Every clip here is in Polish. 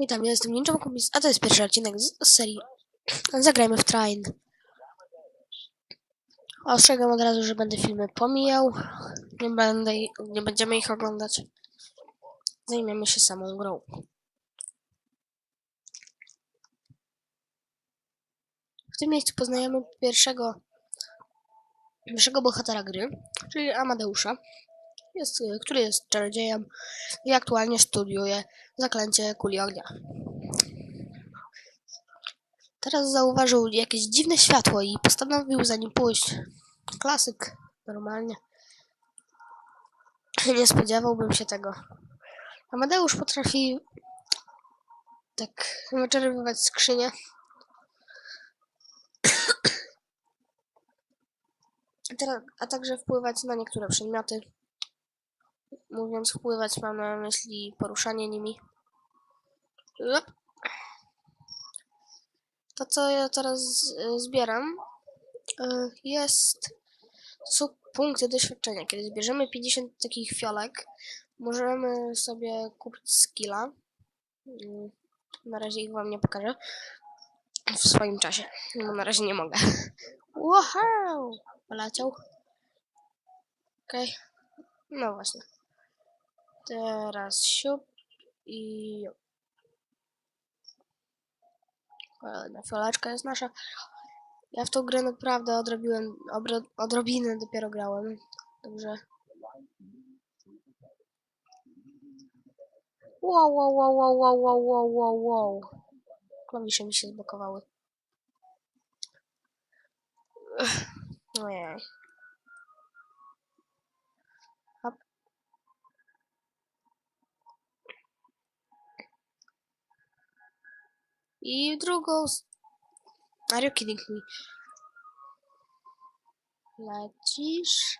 Witam, ja jestem Ninja Kumis, a to jest pierwszy odcinek z, serii Zagrajmy w Train. Ostrzegam od razu, że będę filmy pomijał. Nie, będę, nie będziemy ich oglądać. Zajmiemy się samą grą. W tym miejscu poznajemy pierwszego, pierwszego bohatera gry, czyli Amadeusza, jest, który jest czarodziejem i aktualnie studiuje zaklęcie kuli ognia. Teraz zauważył jakieś dziwne światło i postanowił za nim pójść. Klasyk, normalnie. Nie spodziewałbym się tego. Amadeusz potrafi tak wyczerpywać skrzynię. A także wpływać na niektóre przedmioty. Mówiąc wpływać, mam na myśli poruszanie nimi. To, co ja teraz zbieram, y, jest. Punkty doświadczenia. Kiedy zbierzemy 50 takich fiolek, możemy sobie kupić skilla. Y, Na razie ich wam nie pokażę. W swoim czasie. No, na razie nie mogę. Wow! Poleciał. Okej. No właśnie. Teraz siup i jup. Kolejna fioleczka jest nasza. Ja w tą grę naprawdę odrobiłem, odrobinę dopiero grałem. Także... Wow, wow, wow, wow, wow, wow, wow, wow, wow. Klawisze mi się zblokowały. Ojej. I drugą... Are you kidding me? Lecisz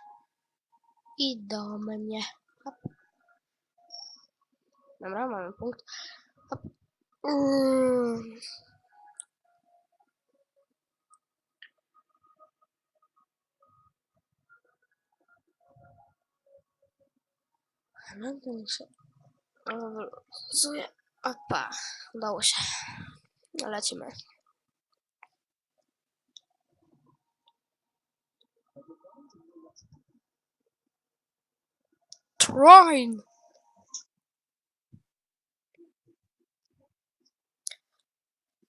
i do mnie. Hop. Dobra, mamy punkt. Hop. Mm. No to. Opa, udało się. Lecimy. Train!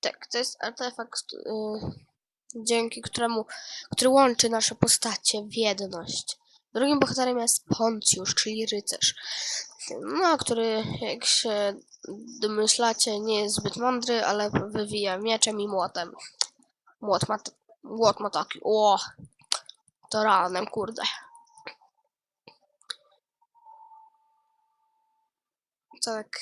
Tak, to jest artefakt, y, dzięki któremu, który łączy nasze postacie w jedność. Drugim bohaterem jest Poncjusz, czyli rycerz. No, który, jak się domyślacie, nie jest zbyt mądry, ale wywija mieczem i młotem. Młot ma, młot ma taki, o, to ranem, kurde. Tak.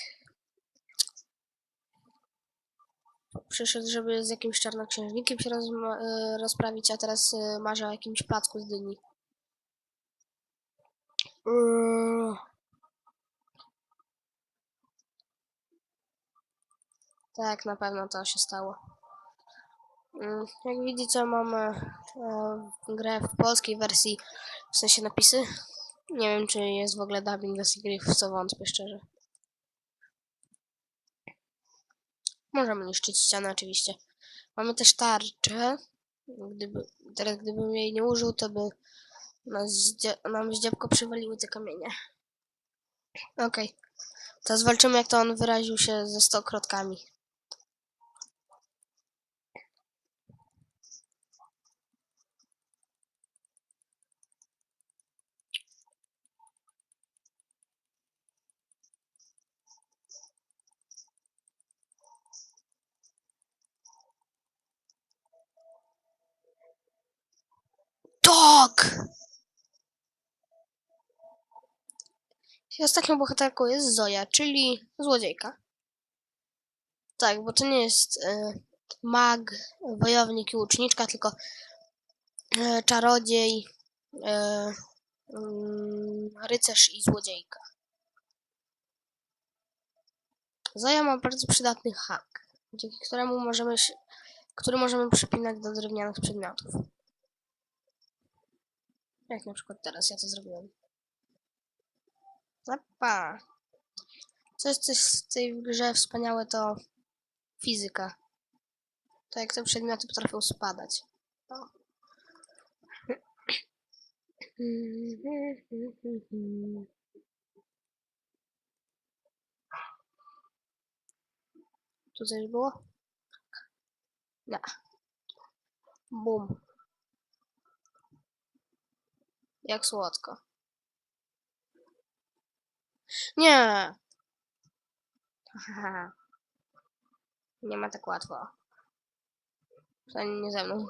Przyszedł, żeby z jakimś czarnoksiężnikiem się rozma- y, rozprawić, a teraz y, marzy o jakimś placku z dyni. Yy. Tak, na pewno to się stało. Mm, Jak widzicie, mamy e, grę w polskiej wersji, w sensie napisy. Nie wiem, czy jest w ogóle dubbing wersji gry, co wątpię szczerze. Możemy niszczyć ścianę oczywiście. Mamy też tarczę. Gdyby, teraz gdybym jej nie użył, to by nas nam z dziebko przywaliły te kamienie. Okej. Teraz walczymy, jak to on wyraził się ze stokrotkami. Tak! I ostatnią bohaterką jest Zoja, czyli złodziejka. Tak, bo to nie jest e, mag, wojownik i łuczniczka, tylko e, czarodziej, e, mm, rycerz i złodziejka. Zoja ma bardzo przydatny hak, dzięki któremu możemy się, który możemy przypinać do drewnianych przedmiotów. Jak na przykład teraz ja to zrobiłem. Opa. Co jest coś w tej grze wspaniałe, to fizyka. To jak te przedmioty potrafią spadać. O. Tu coś było? Nie. Bum. Jak słodko. Nie! Nie ma tak łatwo. Przynajmniej nie ze mną.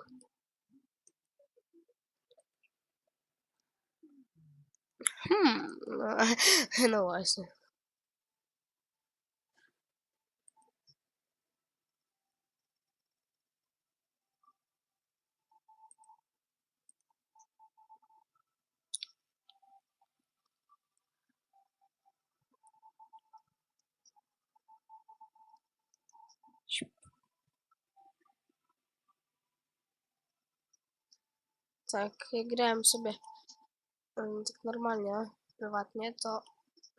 Hmm. No, no właśnie. Tak, jak grałem sobie em, tak normalnie, prywatnie, to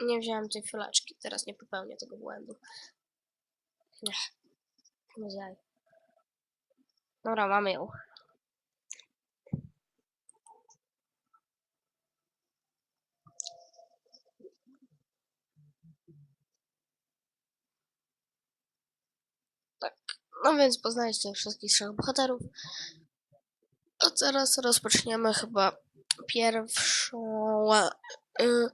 nie wziąłem tej fioleczki. Teraz nie popełnię tego błędu. Nie. Bez jaj. Dobra, mamy ją. Tak. No więc poznaliście wszystkich trzech bohaterów. A teraz rozpoczniemy chyba pierwszą. Y,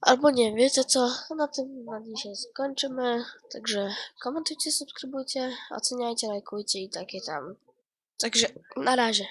albo nie, wiecie co? Na tym na dzisiaj skończymy. Także komentujcie, subskrybujcie, oceniajcie, lajkujcie i takie tam. Także na razie.